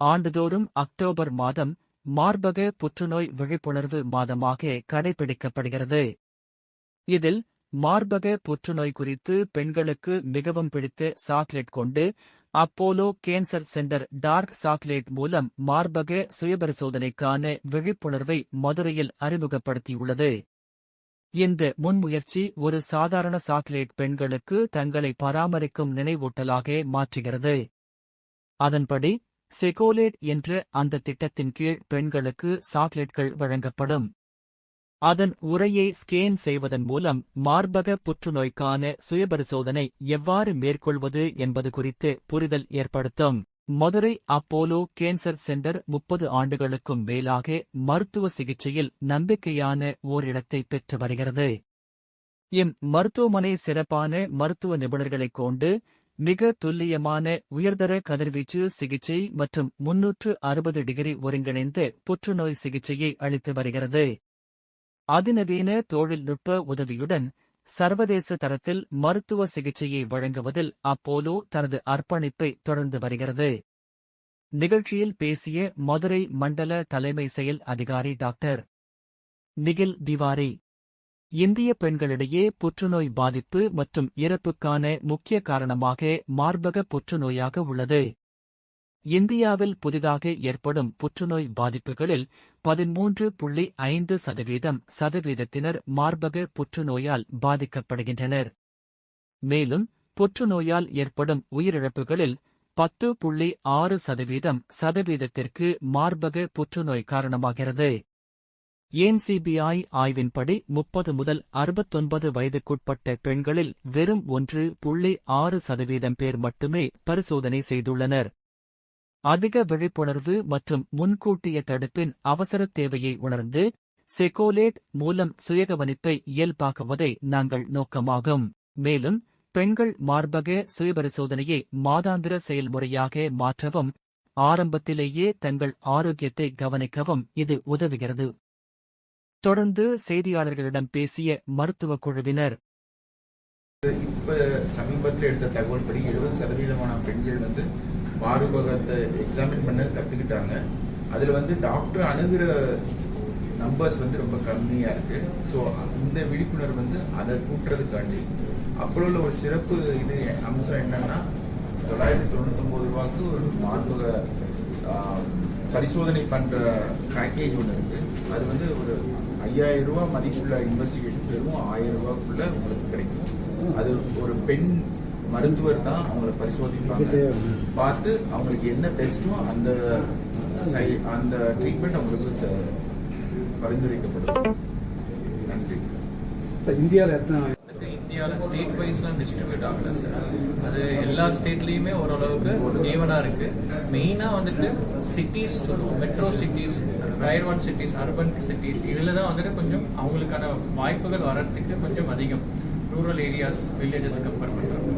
ஆண்டுதோறும் அக்டோபர் மாதம் மார்பக புற்றுநோய் விழிப்புணர்வு மாதமாக கடைபிடிக்கப்படுகிறது. இதில் மார்பக புற்றுநோய் குறித்து பெண்களுக்கு மிகவும் பிடித்த சாக்லேட் கொண்டு Apollo cancer centre dark chocolate மூலம் மார்பக சுயபரிசோதனைக்கான விழிப்புணர்வை மதுரையில் அறிமுகப்படுத்தியுள்ளது. இந்த முன்முயற்சி ஒரு சாதாரண சாக்லேட் பெண்களுக்கு தங்களை பராமரிக்கும் நினைவூட்டலாக மாற்றுகிறது. அதன்படி செகோலேட் என்ற அந்த திட்டத்தின் கீழ் பெண்களுக்கு சாக்லேட்கள் வழங்கப்படும். அதன் உரையை ஸ்கேன் செய்வதன் மூலம் மார்பக புற்றுநோய்க்கான சுயபரிசோதனை எவ்வாறு மேற்கொள்வது என்பது குறித்து புரிதல் ஏற்படுத்தும். மதுரை அப்போலோ கேன்சர் சென்டர் முப்பது ஆண்டுகளுக்கும் மேலாக மருத்துவ சிகிச்சையில் நம்பிக்கையான ஓரிடத்தை பெற்று வருகிறது. இம் மருத்துவமனை சிறப்பான மருத்துவ நிபுணர்களைக் கொண்டு மிக துல்லியமான உயர்தர கதிர்வீச்சு சிகிச்சை மற்றும் முன்னூற்று அறுபது டிகிரி ஒருங்கிணைந்த புற்றுநோய் சிகிச்சையை அளித்து வருகிறது. அதிநவீன தொழில்நுட்ப உதவியுடன் சர்வதேச தரத்தில் மருத்துவ சிகிச்சையை வழங்குவதில் அப்போலோ தனது அர்ப்பணிப்பை தொடர்ந்து வருகிறது. நிகழ்ச்சியில் பேசிய மதுரை மண்டல தலைமை செயல் அதிகாரி டாக்டர் நிகில் திவாரி இந்திய பெண்களிடையே புற்றுநோய் பாதிப்பு மற்றும் இறப்புக்கான முக்கிய காரணமாக மார்பக புற்றுநோயாக உள்ளது. இந்தியாவில் புதிதாக ஏற்படும் புற்றுநோய் பாதிப்புகளில் பதிமூன்று புள்ளி ஐந்து சதவீதம் சதவீதத்தினர் மார்பக புற்றுநோயால் பாதிக்கப்படுகின்றனர். மேலும் புற்றுநோயால் ஏற்படும் உயிரிழப்புகளில் பத்து புள்ளி ஆறு சதவீதம் சதவீதத்திற்கு மார்பக புற்றுநோய் காரணமாகிறது. என்சிபிஐ ஆய்வின்படி முப்பது முதல் அறுபத்தொன்பது வயதுக்குட்பட்ட பெண்களில் வெறும் ஒன்று புள்ளி ஆறு சதவீதம் பேர் மட்டுமே பரிசோதனை செய்துள்ளனர். அதிக விழிப்புணர்வு மற்றும் முன்கூட்டிய தடுப்பின் அவசர தேவையை உணர்ந்து செகோலேட் மூலம் சுயகவனிப்பை இயல்பாக்குவதை நாங்கள் நோக்கமாகும். மேலும் பெண்கள் மார்பக சுயபரிசோதனையை மாதாந்திர செயல்முறையாக மாற்றவும் ஆரம்பத்திலேயே தங்கள் ஆரோக்கியத்தை கவனிக்கவும் இது உதவுகிறது. தொடர்ந்து செய்தியாளர்களிடம் பேசிய மருத்துவ குழுவினர். இப்ப சமீபத்தில் எடுத்த தகவல் படி எழுபது சதவீதமான பெண்கள் வந்து மார்பகத்தை எக்ஸாமின் பண்ண கத்துக்கிட்டாங்க. அதுல வந்து டாக்டர் அணுகிற நம்பர்ஸ் வந்து ரொம்ப கம்மியா இருக்கு. ஸோ இந்த விழிப்புணர்வு வந்து அதை கூட்டுறதுக்காண்டி. அப்போல ஒரு சிறப்பு இது அம்சம் என்னன்னா தொள்ளாயிரத்தி தொண்ணூத்தொன்பது ரூபாய்க்கு ஒரு மார்பக பரிசோதனை பண்ற பேக்கேஜ் ஒன்று இருக்கு. அது வந்து ஒரு ஐயாயிரம் ரூபாய் மதிப்புள்ள இன்வெஸ்டிகேஷன் வெறும் ஆயிரம் ரூபாய்க்குள்ள உங்களுக்கு கிடைக்கும். அது ஒரு பெண் மருத்துவர் தான் அவங்கள பரிசோதிப்பாங்க. பார்த்து அவங்களுக்கு என்ன பெஸ்ட்டோ அந்த சை அந்த ட்ரீட்மெண்ட் அவங்களுக்கு பரிந்துரைக்கப்படும். நன்றி. இந்தியாவில் எத்தனை இந்தியாவில் ஸ்டேட் வைஸ்லாம் டிஸ்ட்ரிபியூட் ஆகல சார் அது எல்லா ஸ்டேட்லேயுமே ஓரளவுக்கு ஈவனாக இருக்கு. மெயினாக வந்துட்டு சிட்டிஸ் சொல்லுவோம். Metro cities tier one cities urban cities இதில் தான் வந்துட்டு கொஞ்சம் அவங்களுக்கான வாய்ப்புகள் வர்றதுக்கு கொஞ்சம் அதிகம். ரூரல் ஏரியாஸ் வில்லேஜஸ் கம்பேர் பண்ணுறாங்க